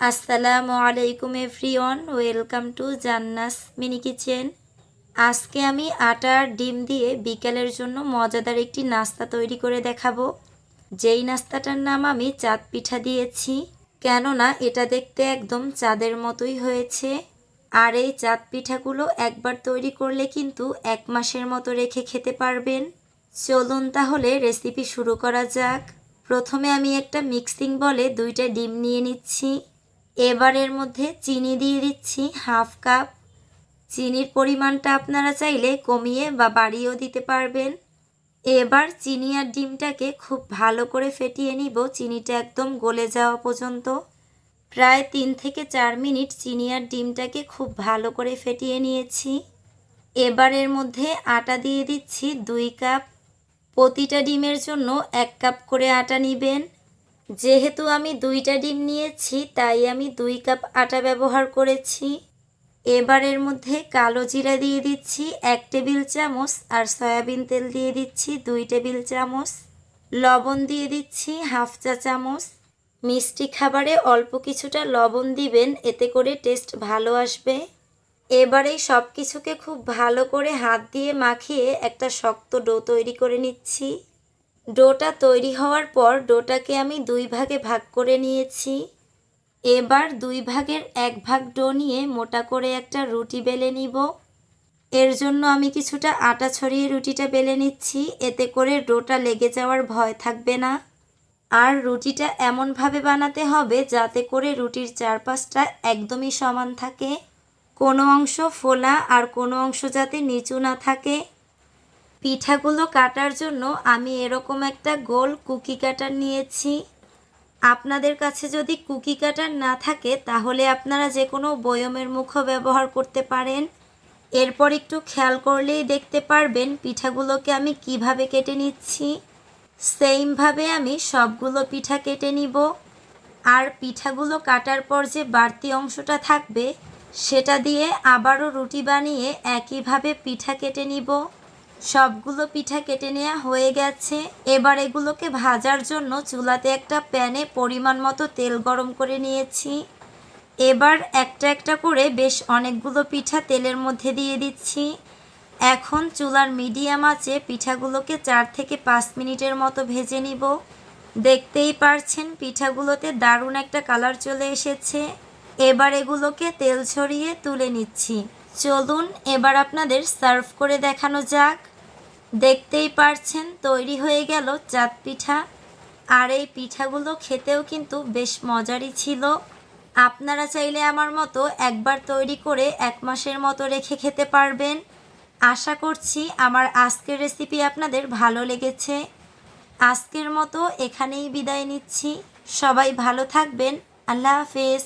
আসসালামু আলাইকুম everyone, welcome to Jannas mini kitchen. আজকে আমি আটার ডিম দিয়ে বিকালের জন্য মজাদার একটি নাস্তা তৈরি করে দেখাবো। যেই নাস্তাটার নাম আমি চাঁদ পিঠা দিয়েছি, কেননা এটা দেখতে একদম চাঁদের মতোই হয়েছে। আর এই চাঁদ পিঠাগুলো একবার তৈরি করলে কিন্তু এক মাসের মতো রেখে খেতে পারবেন। চলুন তাহলে রেসিপি শুরু করা যাক। প্রথমে আমি একটা মিক্সিং বলে দুইটা ডিম নিয়ে নিচ্ছি। এবার এর মধ্যে চিনি দিয়ে দিচ্ছি হাফ কাপ। চিনির পরিমাণটা আপনারা চাইলে কমিয়ে বা বাড়িয়েও দিতে পারবেন। এবার চিনি আর ডিমটাকে খুব ভালো করে ফেটিয়ে নিব। চিনিটা একদম গলে যাওয়া পর্যন্ত। প্রায় তিন থেকে চার মিনিট চিনি আর ডিমটাকে খুব ভালো করে ফেটিয়ে নিয়েছি। এবার এর মধ্যে আটা দিয়ে দিচ্ছি দুই কাপ। প্রতিটা ডিমের জন্য এক কাপ করে আটা নেবেন। যেহেতু আমি দুইটা ডিম নিয়েছি, তাই আমি দুই কাপ আটা ব্যবহার করেছি। এবার এর মধ্যে কালো জিরা দিয়ে দিচ্ছি এক টেবিল চামচ আর সয়াবিন তেল দিয়ে দিচ্ছি দুই টেবিল চামচ। লবণ দিয়ে দিচ্ছি হাফ চা চামচ। মিষ্টি খাবারে অল্প কিছুটা লবণ দিবেন, এতে করে টেস্ট ভালো আসবে। এবারে সব কিছুকে খুব ভালো করে হাত দিয়ে মাখিয়ে একটা শক্ত ডো তৈরি করে নিচ্ছি। ডোটা তৈরি হওয়ার পর ডোটাকে আমি দুই ভাগে ভাগ করে নিয়েছি। এবার দুই ভাগের এক ভাগ ডো নিয়ে মোটা করে একটা রুটি বেলে নিব। এর জন্য আমি কিছুটা আটা ছড়িয়ে রুটিটা বেলে নিচ্ছি। এতে করে ডোটা লেগে যাওয়ার ভয় থাকবে না। আর রুটিটা এমনভাবে বানাতে হবে যাতে করে রুটির চারপাশটা একদমই সমান থাকে। কোনো অংশ ফোলা আর কোনো অংশ যাতে নিচু না থাকে। পিঠাগুলো কাটার জন্য আমি এরকম একটা গোল কুকি কাটার নিয়েছি। আপনাদের কাছে যদি কুকি কাটার না থাকে, তাহলে আপনারা যে কোনো বয়মের মুখও ব্যবহার করতে পারেন। এরপর একটু খেয়াল করলেই দেখতে পারবেন পিঠাগুলোকে আমি কীভাবে কেটে নিচ্ছি। সেইমভাবে আমি সবগুলো পিঠা কেটে নিব। আর পিঠাগুলো কাটার পর যে বাড়তি অংশটা থাকবে, সেটা দিয়ে আবারও রুটি বানিয়ে একইভাবে পিঠা কেটে নিব। সবগুলো পিঠা কেটে নেওয়া হয়ে গেছে। এবার এগুলোকে ভাজার জন্য চুলাতে একটা প্যানে পরিমাণ মতো তেল গরম করে নিয়েছি। এবার একটা একটা করে বেশ অনেকগুলো পিঠা তেলের মধ্যে দিয়ে দিচ্ছি। এখন চুলার মিডিয়াম আঁচে পিঠাগুলোকে চার থেকে পাঁচ মিনিটের মতো ভেজে নিব। দেখতেই পারছেন, পিঠাগুলোতে দারুণ একটা কালার চলে এসেছে। এবার এগুলোকে তেল ছড়িয়ে তুলে নিচ্ছি। চলুন, এবার আপনাদের সার্ভ করে দেখানো যাক। দেখতেই পারছেন, তৈরি হয়ে গেল চাঁদ পিঠা আর এই পিঠাগুলো খেতেও কিন্তু বেশ মজারই ছিল। আপনারা চাইলে আমার মতো একবার তৈরি করে এক মাসের মতো রেখে খেতে পারবেন। আশা করছি আমার আজকের রেসিপি আপনাদের ভালো লেগেছে। আজকের মতো এখানেই বিদায় নিচ্ছি। সবাই ভালো থাকবেন। আল্লাহ হাফেজ।